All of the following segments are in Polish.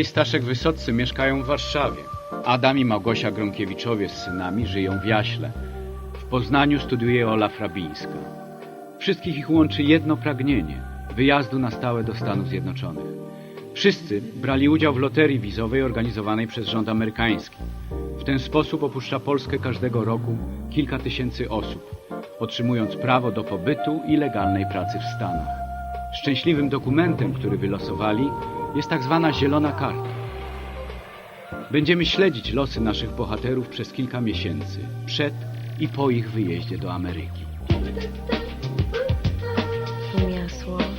Staszek Wysoccy mieszkają w Warszawie. Adam i Małgosia Gromkiewiczowie z synami żyją w Jaśle. W Poznaniu studiuje Ola Frabińska. Wszystkich ich łączy jedno pragnienie wyjazdu na stałe do Stanów Zjednoczonych. Wszyscy brali udział w loterii wizowej organizowanej przez rząd amerykański. W ten sposób opuszcza Polskę każdego roku kilka tysięcy osób, otrzymując prawo do pobytu i legalnej pracy w Stanach. Szczęśliwym dokumentem, który wylosowali, jest tak zwana zielona karta. Będziemy śledzić losy naszych bohaterów przez kilka miesięcy, przed i po ich wyjeździe do Ameryki. From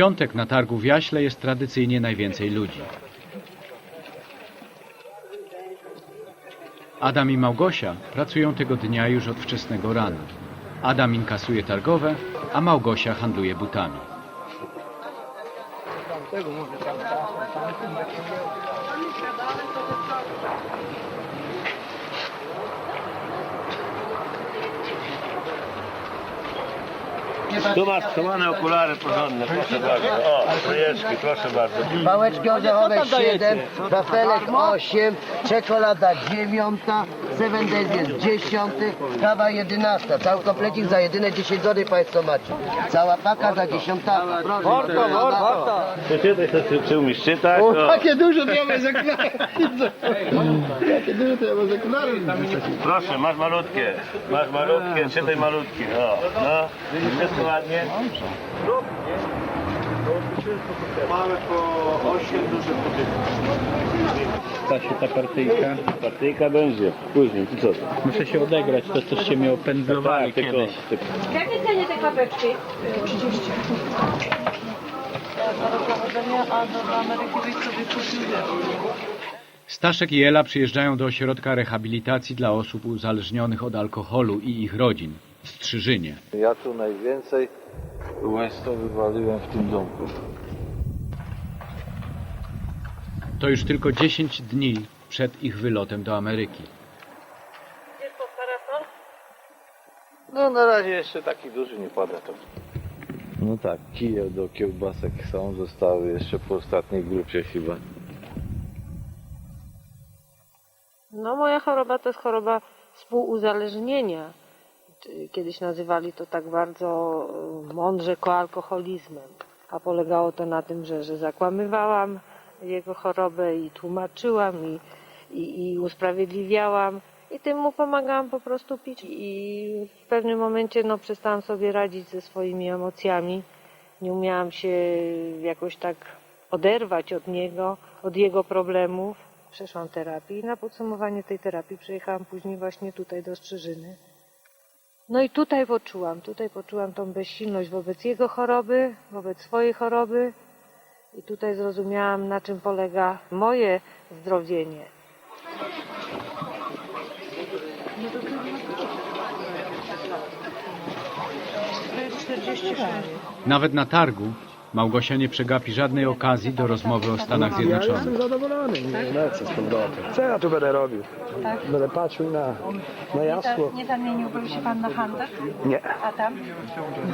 piątek na targu w Jaśle jest tradycyjnie najwięcej ludzi. Adam i Małgosia pracują tego dnia już od wczesnego rana. Adam inkasuje targowe, a Małgosia handluje butami. Tu masz schowane okulary porządne, proszę bardzo. O, trójeczki, proszę bardzo. Pałeczki orzechowe 7, wafelek 8, czekolada 9, 7 days jest 10, kawa 11. Cały komplecik za jedyne 10 zł Państwo macie. Cała paka za 10. Proszę. Warto, Czy ty, ty, ty, czy umiesz czytać? O, O, takie duże to ja bez okularów. Jakie duże to ja bez okularów. proszę, masz malutkie. Masz malutkie, czytaj malutkie. O, no, wszystko ładnie. Mamy po 8 dużych Stasiu, ta partyjka. Partyjka będzie, później, ty co? Muszę się odegrać, to coś się mnie opędzlowali tylko, kiedyś. tylko. W jakiej cenie te klapeczki? Staszek i Ela przyjeżdżają do ośrodka rehabilitacji dla osób uzależnionych od alkoholu i ich rodzin w Strzyżynie. Ja tu najwięcej łęsto wywaliłem w tym domku. To już tylko 10 dni przed ich wylotem do Ameryki. No na razie jeszcze taki duży nie pada to. No tak, kije do kiełbasek są, zostały jeszcze po ostatniej grupie chyba. No moja choroba to jest choroba współuzależnienia. Kiedyś nazywali to tak bardzo y, mądrze koalkoholizmem. A polegało to na tym, że, że zakłamywałam jego chorobę i tłumaczyłam i, i, i usprawiedliwiałam. I tym mu pomagałam po prostu pić. I w pewnym momencie no, przestałam sobie radzić ze swoimi emocjami. Nie umiałam się jakoś tak oderwać od niego, od jego problemów. Przeszłam terapię i na podsumowanie tej terapii przyjechałam później właśnie tutaj do Strzyżyny. No i tutaj poczułam, tutaj poczułam tą bezsilność wobec jego choroby, wobec swojej choroby. I tutaj zrozumiałam, na czym polega moje zdrowienie. Nawet na targu Małgosia nie przegapi żadnej okazji do rozmowy o Stanach Zjednoczonych. zadowolony, nie lecę z powrotem. Co ja tu będę robił? Będę patrzył na, na jasło. Nie zamieniłby się pan na handel? Nie. A tam?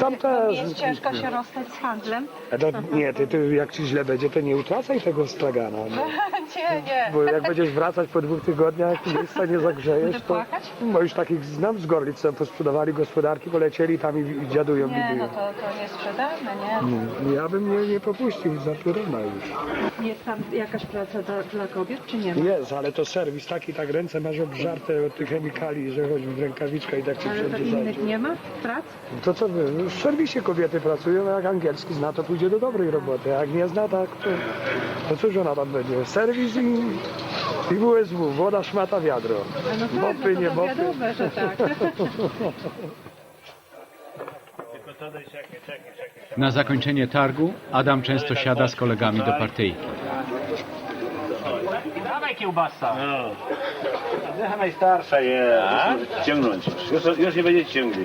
Tam też. Jest ciężko się rozstać z handlem? A to, nie, ty, ty jak ci źle będzie, to nie utracaj tego stragana. No. Nie, nie. Bo jak będziesz wracać po dwóch tygodniach, miejsca nie zagrzejesz, Będę to... płakać? Bo już takich znam z Gorlic, co posprzedawali gospodarki, polecieli tam i, i dziadują, Nie, no bidują. to, to nie sprzedamy, nie? Ja ja bym nie, nie popuścił za pioruna już. Jest tam jakaś praca dla, dla kobiet, czy nie ma? Jest, ale to serwis taki, tak ręce masz obżarte od tych chemikali, że chodzi w rękawiczkach i tak ci Ale to wszędzie innych zajdzie. nie ma prac? To co wy, w serwisie kobiety pracują, a jak angielski zna, to pójdzie do dobrej roboty, jak nie zna, tak to, to cóż ona tam będzie? Serwis i, i WSW, woda, szmata, wiadro. A no tak, Mopy, no nie to, to mopy. wiadomo, że tak. Na zakończenie targu Adam często siada z kolegami do partyjki. Dawaj kiełbasa. No. Niech najstarsza jest. Ciągnąć. Już, już nie będziecie ciągli.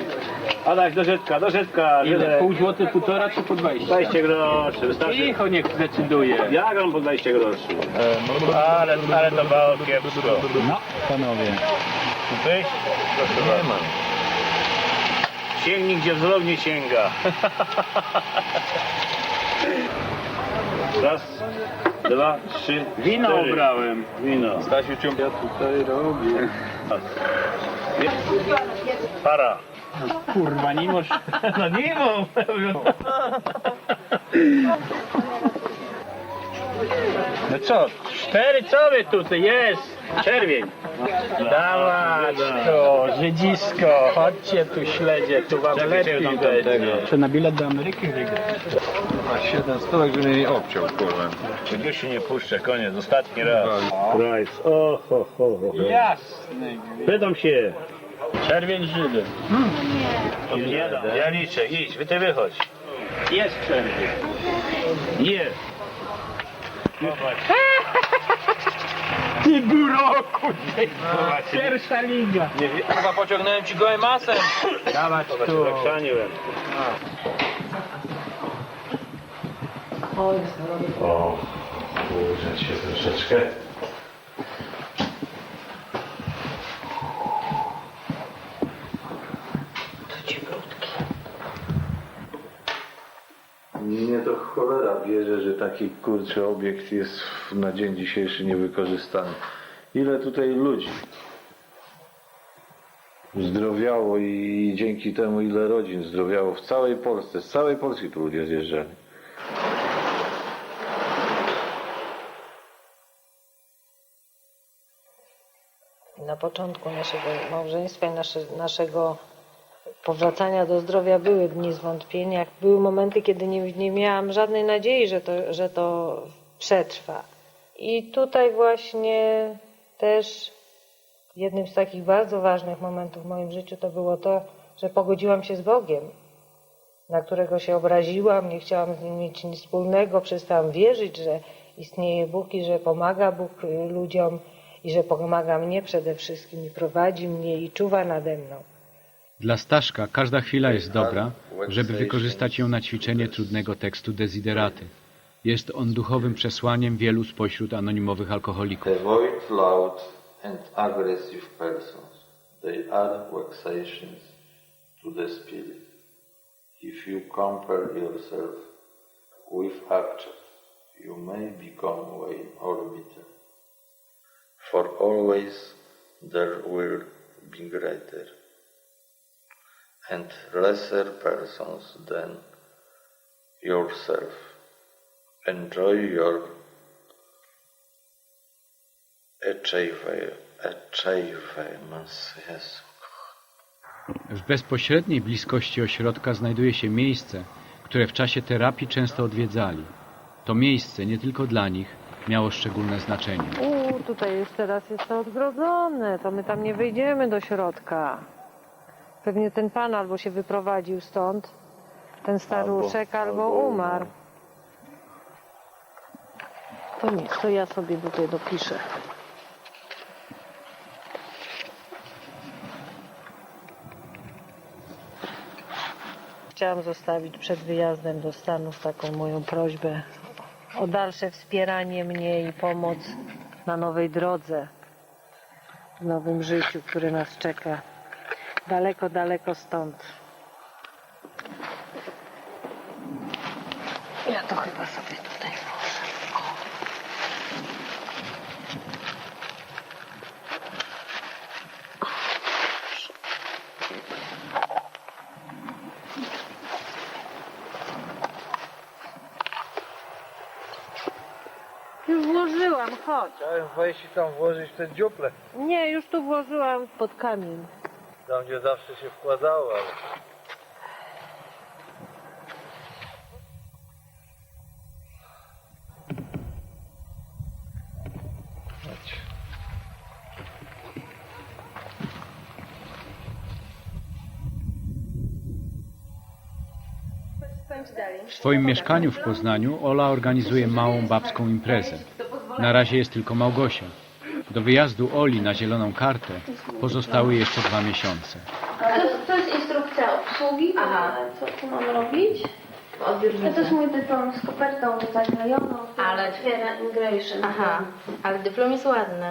Adaś, do rzeczka, do rzeczka. Ile? Pół złoty, półtora czy po 20? 20 groszy, wystarczy. Cicho niech decyduje. Ja gram po 20 groszy. Ale, ale to było kiepsko. No, panowie. Kupić? Proszę nie mam. Sięgnij, gdzie wzrok nie sięga. Raz, dwa, trzy, Wino cztery. obrałem. Wino. Stasiu ciąg ja tutaj robię. Para. Kurwa, nie możesz. No nie mam. No co, cztery co wy tutaj jest? Czerwień. Dawać to, Żydzisko, chodźcie tu śledzie, tu wam Czekaj, lepiej będzie. Czy na bilet do Ameryki wygrać? A siedem stolek, że mnie nie obciął, kurwa. Już się nie puszczę, koniec, ostatni raz. Price, o, ho, ho, ho. Jasny. Pytam się. Czerwień Żydy. Nie dam, ja liczę, idź, wy ty wychodź. Jest czerwień. Jest. Zobacz, Ty buroku. Pierwsza liga. Nie wiem, Chyba pociągnąłem ci gołym masem. Dawać zobacz, tu. zachrzaniłem. O, kurczę się troszeczkę. Mnie to cholera bierze, że taki kurczy obiekt jest na dzień dzisiejszy niewykorzystany. Ile tutaj ludzi zdrowiało i dzięki temu ile rodzin zdrowiało w całej Polsce. Z całej Polski tu ludzie zjeżdżali. Na początku naszego małżeństwa i nasze, naszego powracania do zdrowia były dni zwątpienia. Były momenty, kiedy nie, nie miałam żadnej nadziei, że to, że to przetrwa. I tutaj właśnie też jednym z takich bardzo ważnych momentów w moim życiu to było to, że pogodziłam się z Bogiem, na którego się obraziłam, nie chciałam z nim mieć nic wspólnego, przestałam wierzyć, że istnieje Bóg i że pomaga Bóg ludziom i że pomaga mnie przede wszystkim i prowadzi mnie i czuwa nade mną. Dla Staszka każda chwila jest dobra, żeby wykorzystać ją na ćwiczenie trudnego tekstu Desideraty. Jest on duchowym przesłaniem wielu spośród anonimowych alkoholików. Avoid loud and aggressive persons. They are vexations to the spirit. If you compare yourself with actors, you may become vain or bitter. For always there will be greater and lesser persons than yourself. Enjoy your achieve- achievements. Yes. W bezpośredniej bliskości ośrodka znajduje się miejsce, które w czasie terapii często odwiedzali. To miejsce nie tylko dla nich miało szczególne znaczenie. U, tutaj jest teraz jest to odgrodzone, to my tam nie wejdziemy do środka. Pewnie ten pan albo się wyprowadził stąd, ten staruszek, albo, albo umarł. To nic, to ja sobie tutaj dopiszę. Chciałam zostawić przed wyjazdem do Stanów taką moją prośbę o dalsze wspieranie mnie i pomoc na nowej drodze, w nowym życiu, które nas czeka daleko, daleko stąd. Ja to chyba sobie tutaj włożę. włożyłam, chodź. Chciałem wejść i tam włożyć te dziuple. Nie, już tu włożyłam pod kamień. Tam gdzie zawsze się wkładało, ale... Chodź. W swoim mieszkaniu w Poznaniu Ola organizuje małą babską imprezę. Na razie jest tylko Małgosia. Do wyjazdu Oli na zieloną kartę pozostały jeszcze dwa miesiące. To, to jest instrukcja obsługi, Aha. co tu mam robić. To jest mój dyplom z kopertą zaklejoną, Ale- otwiera immigration. Aha, ale dyplom jest ładny.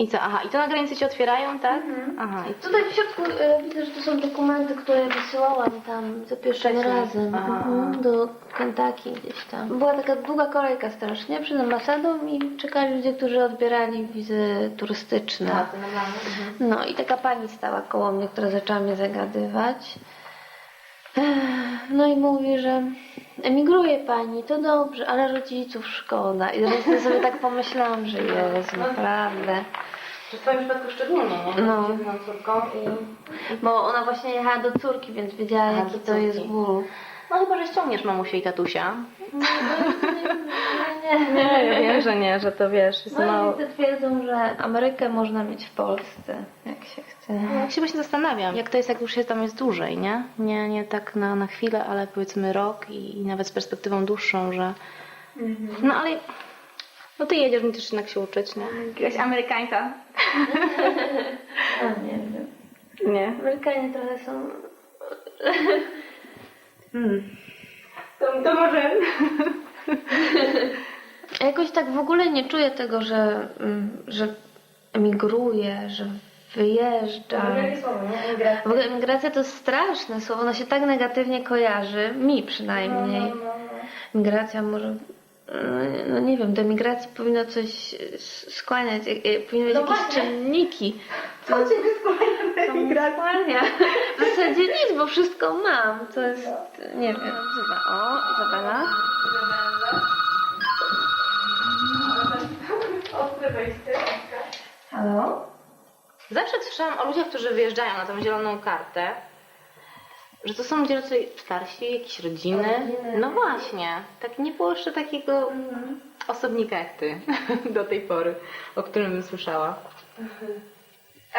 I co? Aha, i to na granicy się otwierają, tak? Aha, i Tutaj w środku e, widzę, że to są dokumenty, które wysyłałam tam za pierwszym razem Aha. mhm, do Kentucky gdzieś tam. Była taka długa kolejka strasznie przed ambasadą i czekali ludzie, którzy odbierali wizy turystyczne. to normalne. No i taka pani stała koło mnie, która zaczęła mnie zagadywać. No i mówi, że emigruje pani, to dobrze, ale rodziców szkoda. I teraz sobie tak pomyślałam, że jest naprawdę. W twoim przypadku szczególnie, nie? No. Z jedną córką i... Bo ona właśnie jechała do córki, więc wiedziała, Aha, jaki to jest ból. No chyba, że ściągniesz mamusię i tatusia. Nie, Nie, ja wiem, że nie, że to wiesz, jest No mało... wszyscy twierdzą, że Amerykę można mieć w Polsce, jak się chce. No, Ja się właśnie zastanawiam, jak to jest, jak już się tam jest dłużej, nie? Nie, nie tak na, na chwilę, ale powiedzmy rok i, i nawet z perspektywą dłuższą, że... No ale... No ty jedziesz mi też jednak się uczyć, nie? Jakiegoś Amerykańca. A, nie wiem. Nie. Amerykanie trochę są... To, to może... Jakoś tak w ogóle nie czuję tego, że, mm, że emigruję, że wyjeżdżam. W ogóle emigracja to straszne słowo, ono się tak negatywnie kojarzy, mi przynajmniej. Migracja może, no, no nie wiem, do emigracji powinno coś s- skłaniać, e, e, powinny być jakieś czynniki. Co ciebie skłania do emigracji? W zasadzie nic, bo wszystko mam, to jest, nie wiem. Zobacz, o, Izabela. Halo? Zawsze słyszałam o ludziach, którzy wyjeżdżają na tą zieloną kartę, że to są ludzie raczej starsi, jakieś rodziny. Rodziny. No właśnie. Tak nie było jeszcze takiego osobnika jak ty do tej pory, o którym bym słyszała.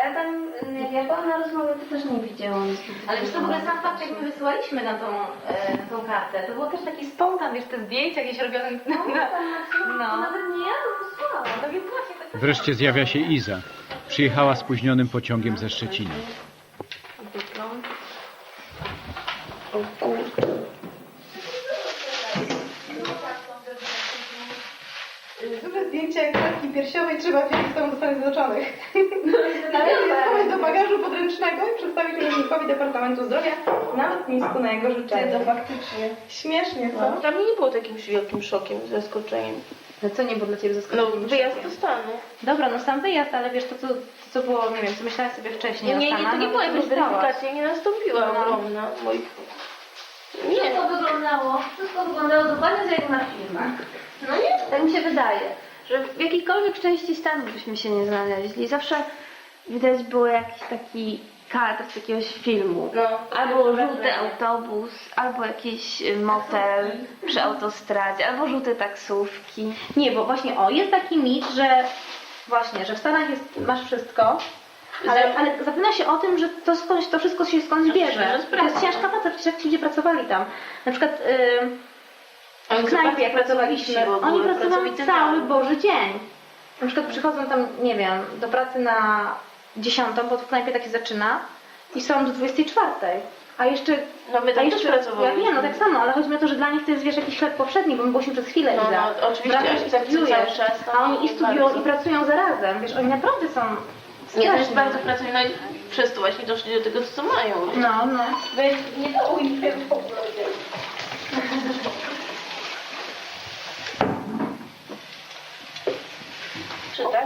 Ale tam, jak byłam na rozmowie, to też nie widziałam. Ale wiesz, to w ogóle sam fakt, jak my wysyłaliśmy na tą, e, na tą kartę, to było też taki spontan, wiesz, te zdjęcia jakieś robione. No, no. Nawet nie ja to posłałam. no właśnie, tak Wreszcie zjawia się Iza. Przyjechała spóźnionym pociągiem ze Szczecina. Dyplom. O kurde. Duże zdjęcie klatki piersiowej trzeba wziąć z do Stanów Zjednoczonych. Należy schować do bagażu podręcznego i przedstawić urzędnikowi Departamentu Zdrowia na lotnisku na jego życzenie. To faktycznie. Śmiesznie, co? Dla mnie nie było takim wielkim szokiem, zaskoczeniem. No co nie było dla Ciebie No, zaskoczeniem? wyjazd do Stanów. Dobra, no sam wyjazd, ale wiesz, to co, to, co było, nie wiem, co myślałaś sobie wcześniej Nie, nie, to nie no była jakaś weryfikacja, nie nastąpiła No. ogromna moich... Nie, Wszystko wyglądało, wszystko wyglądało dokładnie tak jak na filmach. No nie? Tak mi się wydaje, że w jakiejkolwiek części Stanów byśmy się nie znaleźli. Zawsze widać było jakiś taki kadr z jakiegoś filmu. No, Albo żółty autobus, albo jakiś y, motel przy autostradzie, albo żółte taksówki. Nie, bo właśnie, o, jest taki mit, że właśnie, że w Stanach jest, masz wszystko, ale, ale zapomina się o tym, że to, skądś, to wszystko się skądś bierze. To jest ciężka praca, przecież jak ci ludzie pracowali tam. Na przykład yy, w knajpie, jak pracowaliśmy, oni pracowali cały. Boży dzień. Na przykład przychodzą tam, nie wiem, do pracy na dziesiątą, bo w knajpie tak się zaczyna i są do 24. A jeszcze No my a tam też. Ja wiem, no tak samo, ale chodzi mi o to, że dla nich to jest wiesz jakiś chleb powszedni, bo my byliśmy przez chwilę No, Iza. no, oczywiście, Wracasz i tak studiujesz, cały czas, a oni i studiują bardzo. i pracują zarazem, wiesz, oni naprawdę są Nie, to jest straszni. bardzo pracują, no i przez to właśnie doszli do tego, co mają. No, no. Weź, nie się w ogóle. Czy tak?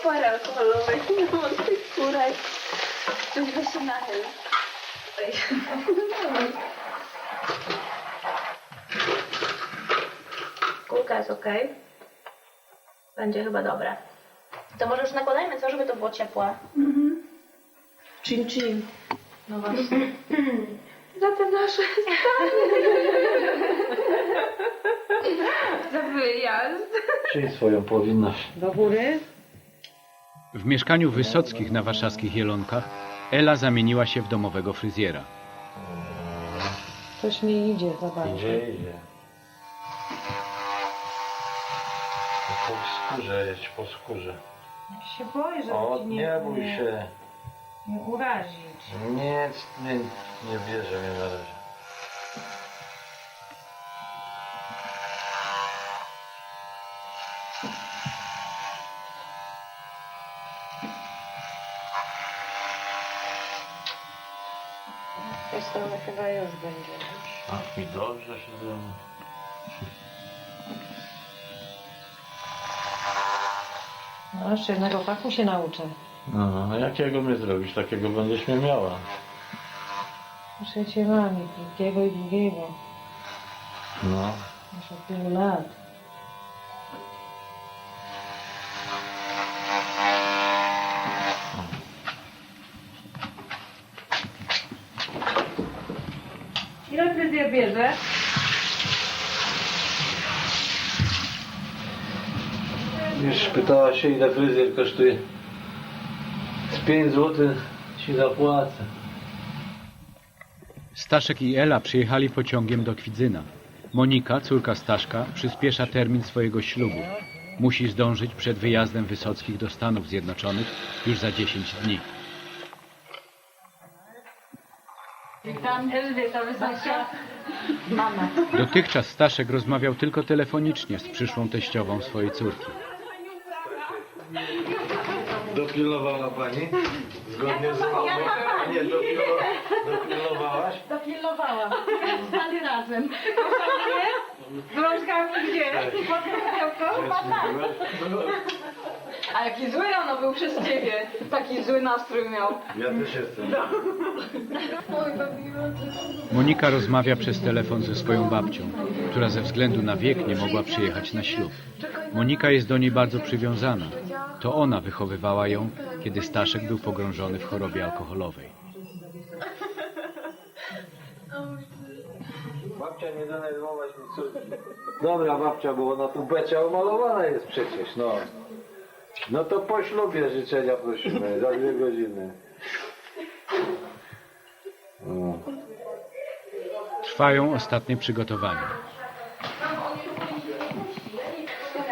opary alkoholowej, nie było tych kurek. Ktoś by się nachyl. Kulka jest ok. Będzie chyba dobre. To może już nakładajmy co, żeby to było ciepłe. Mhm. Chin chin. No właśnie. Za te nasze stany. Za wyjazd. Czyli swoją powinność. Do góry. W mieszkaniu Wysockich na warszawskich Jelonkach Ela zamieniła się w domowego fryzjera. Coś mi idzie, zobacz. Idzie, idzie. Po skórze jedź, po skórze. się boję, że O, ci nie bój się. nie urazić. Nie, nie, nie bierze mnie na razie. Tej strony chyba już będzie. Ach, mi dobrze się zrobi. No, jeszcze jednego fachu się nauczę. No, a jakiego mnie zrobisz? Takiego będziesz mnie miała. Muszę cię mam i i długiego. No. Już od tylu lat. Ile fryzjer bierze? Już pytała się ile fryzjer kosztuje. Z 5 zł ci zapłacę. Staszek i Ela przyjechali pociągiem do Kwidzyna. Monika, córka Staszka, przyspiesza termin swojego ślubu. Musi zdążyć przed wyjazdem Wysockich do Stanów Zjednoczonych już za 10 dni. Witam, Elżbieta Wysoka. Mama. Dotychczas Staszek rozmawiał tylko telefonicznie z przyszłą teściową swojej córki. Dopilnowała pani? Zgodnie z umową? Nie, dopilnowa... dopilnowałaś? Dopilnowałam. Stali razem. Z rączkami gdzie? Pod krzesełko? A jaki zły rano był przez ciebie. Taki zły nastrój miał. Ja też jestem. Monika rozmawia przez telefon ze swoją babcią, która ze względu na wiek nie mogła przyjechać na ślub. Monika jest do niej bardzo przywiązana. To ona wychowywała ją, kiedy Staszek był pogrążony w chorobie alkoholowej. Babcia nie denerwować mi córki. Dobra babcia, bo ona tu becia umalowana jest przecież, no. No to po ślubie życzenia prosimy, za dwie godziny. Trwają ostatnie przygotowania.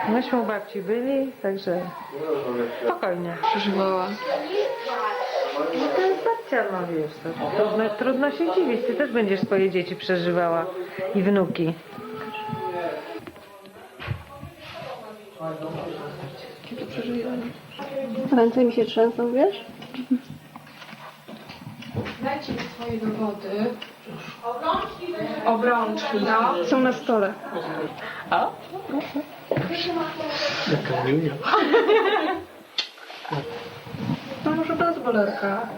Myśmy u babci byli, także spokojnie. Przeżywała. No to jest babcia, no wiesz, to trudno, trudno się dziwić. Ty też będziesz swoje dzieci przeżywała i wnuki. Ręce mi się trzęsą, wiesz? Dajcie mi swoje dowody. Obrączki, no. Są na stole. A? To może bez bolerka.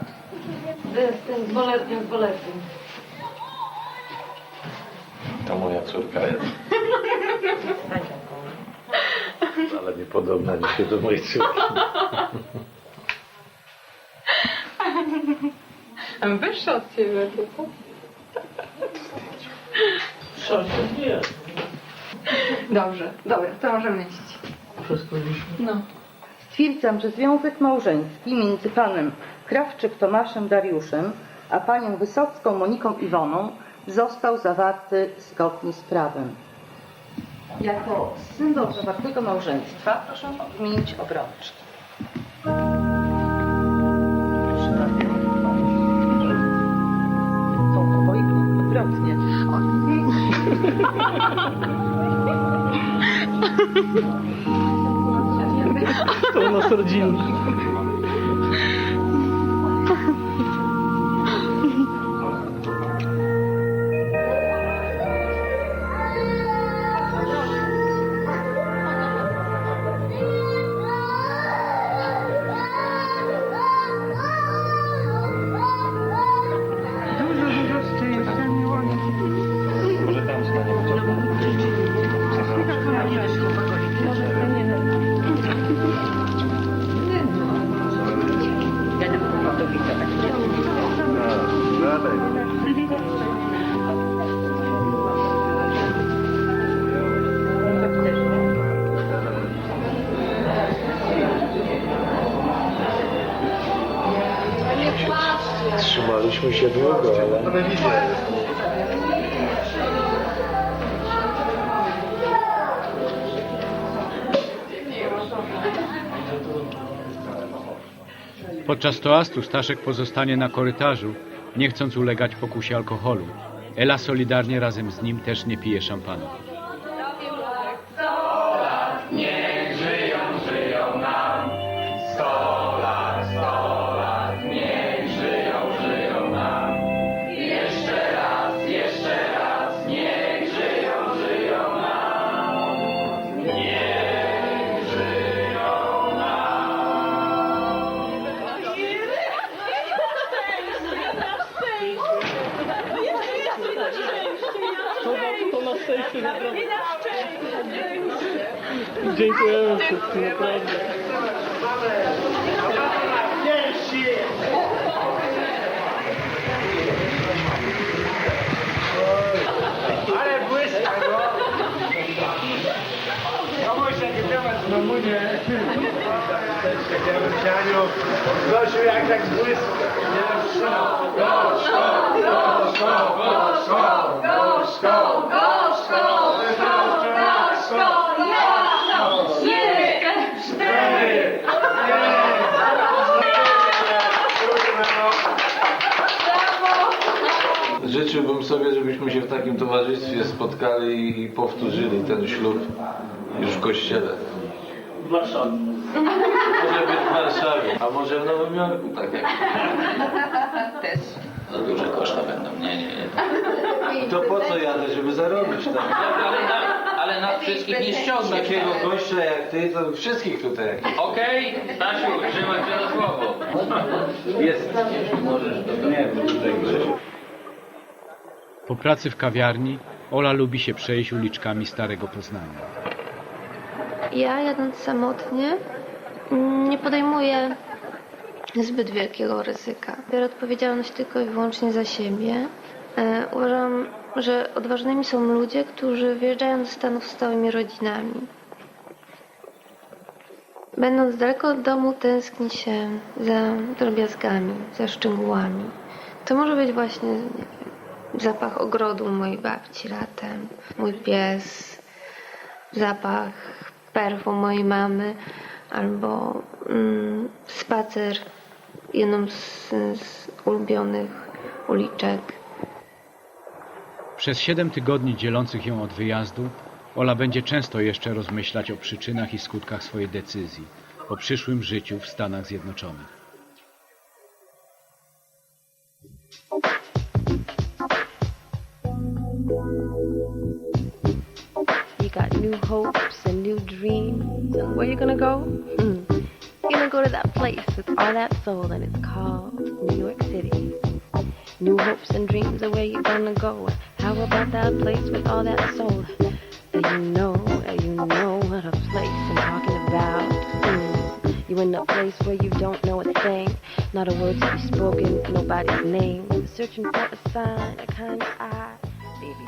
Z tym z boletkiem, z boletkiem. To moja córka jest. Ale nie podobna dzisiaj do mojej córki. Wyższa od ciebie, tylko. Dobrze, dobra, to możemy lecieć. No. Stwierdzam, że związek małżeński między panem Krawczyk Tomaszem Dariuszem a panią Wysocką Moniką Iwoną został zawarty zgodnie z prawem. Jako symbol zawartego małżeństwa proszę odmienić obrączki. Są oboje odwrotnie. u nas rodzinne. Znaliśmy się długo, ale... Podczas toastu Staszek pozostanie na korytarzu, nie chcąc ulegać pokusie alkoholu. Ela solidarnie razem z nim też nie pije szampana. Wszystkim, naprawdę. Ale błyska, no! Muszę nie temat z mamunie. Dzianiu, Gosiu, jak tak błyska. Gorzko, gorzko, gorzko, gorzko, gorzko, gorzko, gorzko, Życzyłbym sobie, żebyśmy się w takim towarzystwie spotkali i powtórzyli ten ślub już w kościele. W Warszawie. Może być w Warszawie, a może w Nowym Jorku, tak jak. Też. Za duże koszta będą, nie, nie, nie. To po co jadę, żeby zarobić tam? Ale na, ale na wszystkich nie ściągnie. Takiego gościa jak ty, to wszystkich tutaj Okej, Stasiu, trzymaj się za słowo. jest. Możesz to Nie, bo tutaj Grzesiu. Po pracy w kawiarni Ola lubi się przejść uliczkami Starego Poznania. Ja jadąc samotnie mm, nie podejmuję zbyt wielkiego ryzyka. Biorę odpowiedzialność tylko i wyłącznie za siebie. E, uważam, że odważnymi są ludzie, którzy wyjeżdżają do Stanów z całymi rodzinami. Będąc daleko od domu, tęskni się za drobiazgami, za szczegółami. To może być właśnie nie wiem, zapach ogrodu mojej babci latem, mój pies, zapach perfum mojej mamy albo mm, spacer jedną z, z ulubionych uliczek. Przez siedem tygodni dzielących ją od wyjazdu Ola będzie często jeszcze rozmyślać o przyczynach i skutkach swojej decyzji, o przyszłym życiu w Stanach Zjednoczonych. New hopes and new dreams. And where you gonna go? Hmm. You're gonna go to that place with all that soul, and it's called New York City. New hopes and dreams are where you're gonna go. How about that place with all that soul? You know, you know what a place I'm talking about. Hmm. You in a place where you don't know a thing, not a word to be spoken, nobody's name. Searching for a sign, a kind of eye. Baby,